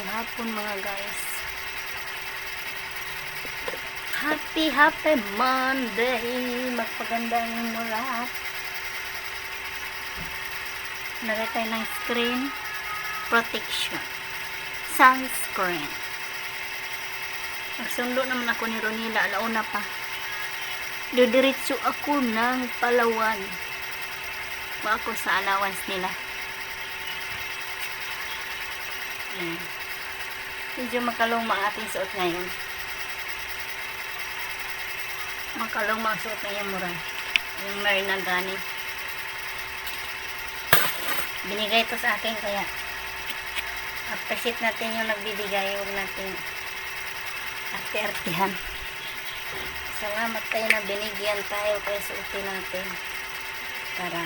magandang hapon mga guys. Happy, happy Monday! Magpagandang mo lahat. Lagay tayo ng screen protection. Sunscreen. Nagsundo naman ako ni Ronila. Alauna pa. Didiretso ako ng Palawan. Ba ako sa allowance nila. Ayan. Medyo makaluma ang ating suot ngayon. Makaluma ang suot ngayon mura. Yung Marina Gani. Binigay ito sa akin kaya appreciate natin yung nagbibigay. Huwag natin arte-artehan. Salamat tayo na binigyan tayo kaya suotin natin. Para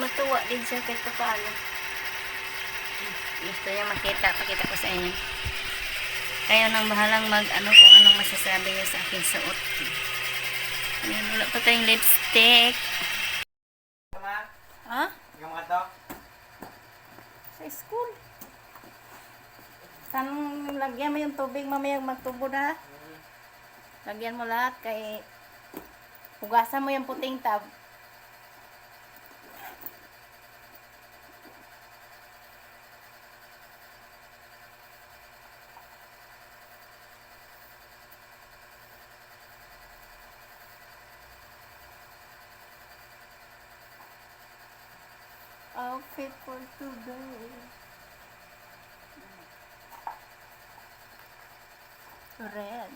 matuwa din siya kahit pa paano. Gusto niya makita, pakita ko sa inyo. Kayo nang bahalang mag ano kung anong masasabi niyo sa aking suot. Ayan, wala pa tayong lipstick. Ha? Yung mga to? Sa school. Saan lagyan mo yung tubig mamaya magtubo na? Lagyan mo lahat kay hugasan mo yung puting tab. Outfit for today. Red.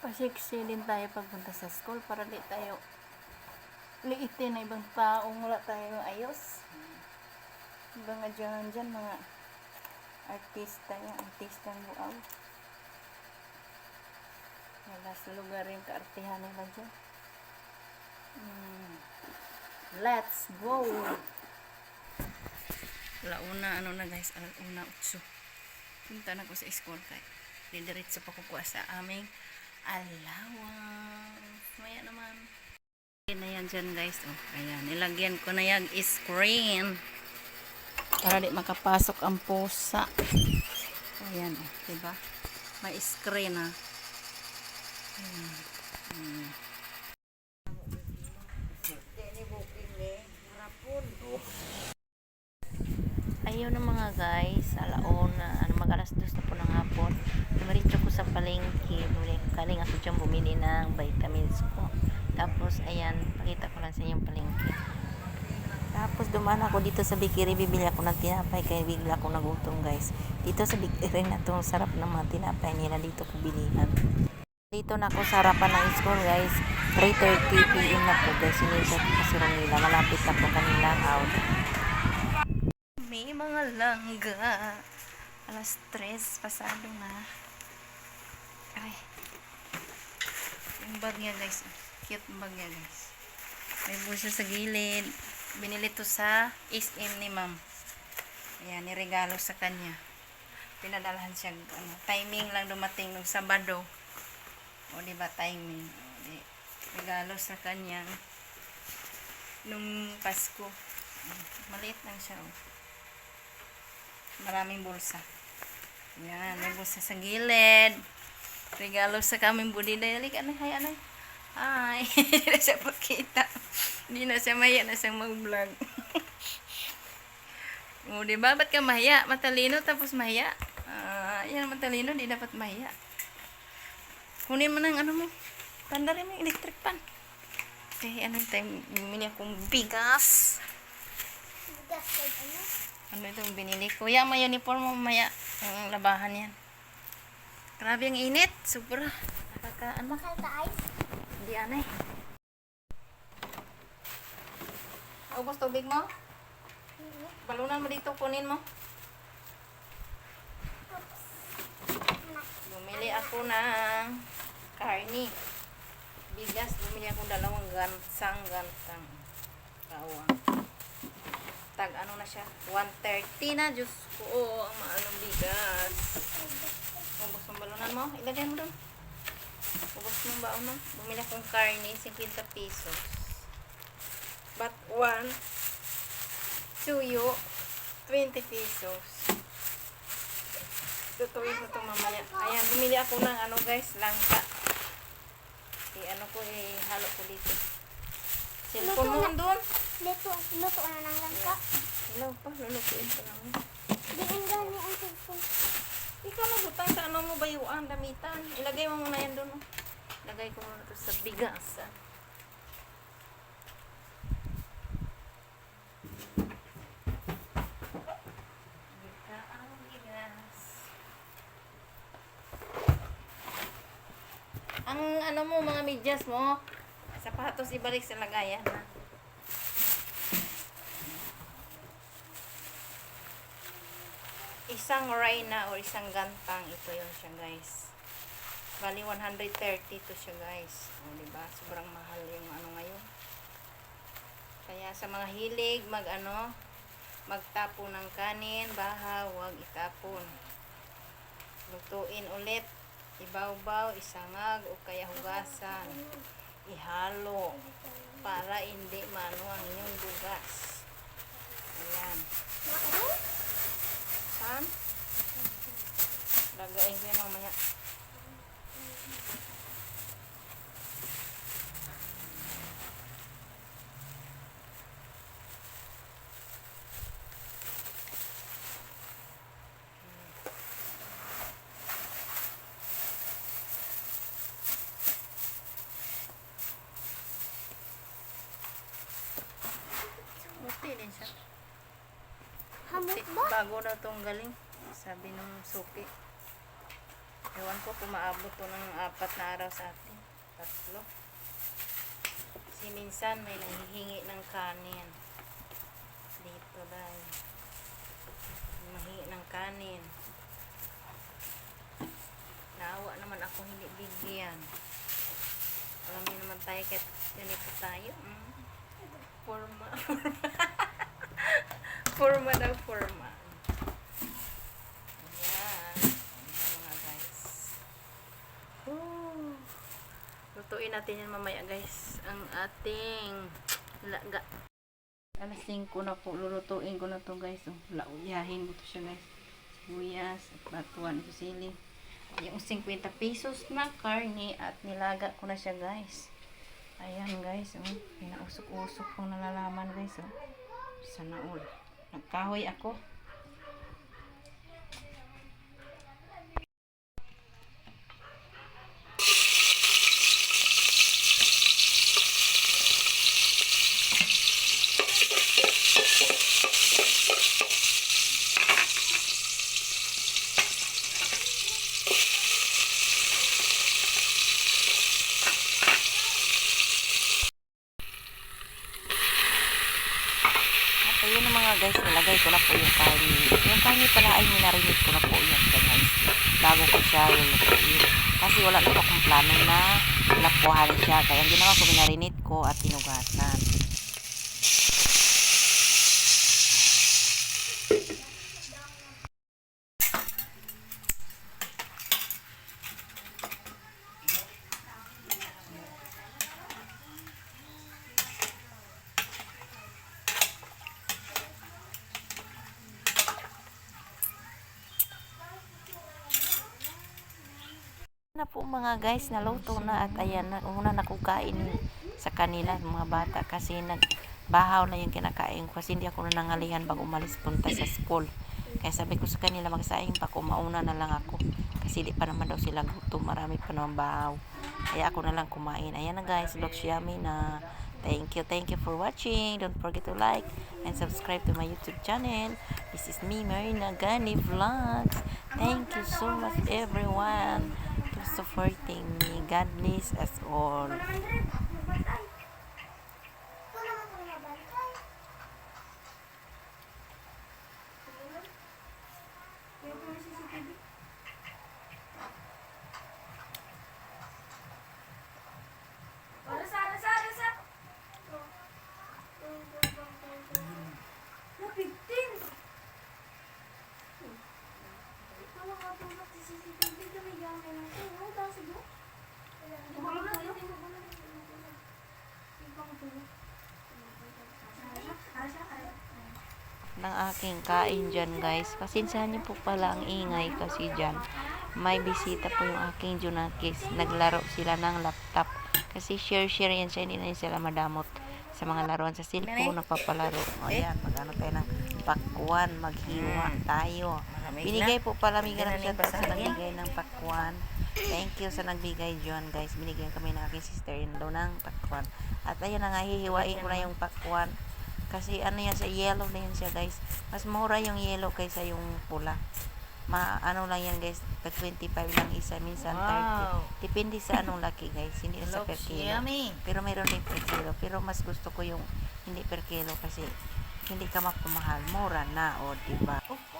Pasiksi din tayo pagpunta sa school para di tayo liitin na ibang taong wala tayo ayos. Mga dyan dyan, mga artista yan, artista ng buaw. Wala sa lugar yung kaartihan nila dyan. Mm. Let's go! Launa, ano na guys, alauna, utso. Punta na ko sa school kay didiretso pa ko sa aming allowance. Maya naman. Ayan na yan dyan guys. Oh, ayan, nilagyan ko na yung screen. Para di makapasok ang pusa. Ayan, oh, diba? May screen ah. Ayan. Hmm. Ayun na mga guys, alauna, ano mag alas dos na po ng hapon. Dumiretso ko sa palengke, kaling ako dyan bumili ng vitamins ko. Tapos, ayan, pakita ko lang sa inyo yung palengke. Tapos dumaan ako dito sa bakery, bibili ako ng tinapay kaya bigla ako nagutom guys. Dito sa bakery na to, sarap ng mga tinapay nila dito ko bilihan. Dito na ako sa harapan ng school guys. 3.30 p.m. na po guys. Sinisip ko kasi nila. Malapit na po kanilang out. Mga langga. Alas 3, pasado na. Ay. Yung bag niya guys. Cute bag niya guys. May bulsa sa gilid. Binili to sa SM ni ma'am. Ayan, niregalo sa kanya. Pinadalahan siya. Ano, timing lang dumating nung Sabado. O, di ba timing? Di, regalo sa kanya nung Pasko. Maliit lang siya. Oh. Maraming bulsa. Yan, may bulsa sa gilid. Regalo sa kaming budi. Dali ka na, hay, anay. Ay, hindi na siya pakita. Hindi na siya maya na siyang mag-vlog. o, di ba? Ba't ka mahiya? Matalino tapos mahiya. Ah, yan, matalino, di dapat mahiya. Kunin mo ng ano mo. Pandarin mo yung electric pan. Okay, ano tayo? Bumili akong bigas. Bigas ano? Ano itong binili ko? Yan, may uniform mo maya. Ang labahan yan. Grabe ang init. Sobra. Nakaka, ano? Bakal ka ice? Hindi anay. Ubus tubig mo? Balunan mo dito, kunin mo. Bumili ako ng karni. Bigas, bumili ako dalawang gansang gantang. Kawang. Tag ano na siya? 130 na, Diyos ko. Oh, ang mahal ng bigas. Ubus ang balunan mo? Ilagay mo doon. Ubus ng baon mo. Bumili akong karni, 50 pesos. apat. One, suyo, 20 pesos. Tutuloy ko ito mamaya. Ayan, bumili ako ng ano guys, langka. I ano ko, eh, halo ko dito. Cellphone mo doon. Dito, luto na ng langka. Hello pa, lulutuin ko lang. Di ang gani ang cellphone. Ikaw magbutang sa ano mo bayuan, damitan. Ilagay mo muna yan doon. oh. Ilagay ko muna ito sa bigas. ah. Ang ano mo, mga medyas mo, sapatos ibalik sa lagayan ha. Isang Rhina or isang gantang, ito yun siya guys. Bali 130 to siya guys. O, diba? Sobrang mahal yung ano ngayon. Kaya sa mga hilig, mag ano, magtapo ng kanin, baha, huwag itapon. Lutuin ulit. Ibaw-baw, isangag, o kaya hugasan. Ihalo. Para hindi mano ang inyong bugas. Ayan. Saan? Lagayin ko yan mamaya. Buti din siya. Hamot ba? Bago daw tong galing. Sabi nung suki. Ewan ko kung maabot to ng apat na araw sa atin. Tatlo. Kasi minsan may nahihingi ng kanin. Dito dahil. Mahingi ng kanin. Naawa naman ako hindi bigyan. Alam niyo naman tayo kahit ganito tayo. Mm. Forma. forma daw forma. Ayan. Ayan mga guys. Woo. Lutuin natin yan mamaya guys. Ang ating laga. Alas 5 na po. Lulutuin ko na to guys. Oh, lauyahin ko to siya guys. Sibuyas at batuan sa sili. Yung 50 pesos na karne at nilaga ko na siya guys. Ayan guys, oh. Pinausok-usok kong nalalaman guys, oh. Sana all. Nagkahoy ako. At ayun na mga guys, nilagay ko na po yung karne. Yung karne pala ay minarinate ko na po yan guys. Bago ko siya lulutuin. Kasi wala na po akong plano na lapuhan siya. Kaya ang ginawa ko, minarinate ko at tinugatan. Na po mga guys, naluto na at ayan na, una na ko kain sa kanila mga bata kasi nagbahaw na yung kinakain ko kasi hindi ako nanangalihan bago umalis punta sa school. Kaya sabi ko sa kanila magsaing pa ko, mauna na lang ako. Kasi di pa naman daw sila gutom, marami pa naman bahaw. Kaya ako na lang kumain. Ayan na guys, looks yummy na. Thank you, thank you for watching. Don't forget to like and subscribe to my YouTube channel. This is me, Marina Gani Vlogs. Thank you so much everyone supporting me. God bless us all. Thank you ng aking kain dyan guys. Pasinsahan niyo po pala ang ingay kasi dyan. May bisita po yung aking Junakis. Naglaro sila ng laptop. Kasi share share yan siya hindi na sila madamot sa mga laruan. Sa cellphone nagpapalaro. O yan magano tayo ng pakwan. Maghiwa tayo. Binigay po pala may siya sa nagbigay ng pakwan. Thank you sa nagbigay John guys. Binigyan kami ng aking sister-in-law ng pakwan. At ayun na nga, hihiwain ko na yung pakwan. Kasi ano yan, sa yellow na yan siya guys. Mas mura yung yellow kaysa yung pula. Ma, ano lang yan guys, tag 25 lang isa, minsan 30. Depende sa anong laki guys, hindi na sa per kilo. Pero mayroon din per kilo. Pero mas gusto ko yung hindi per kilo kasi hindi ka mapamahal. Mura na, o diba? Di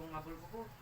Watong ngabol ko ko.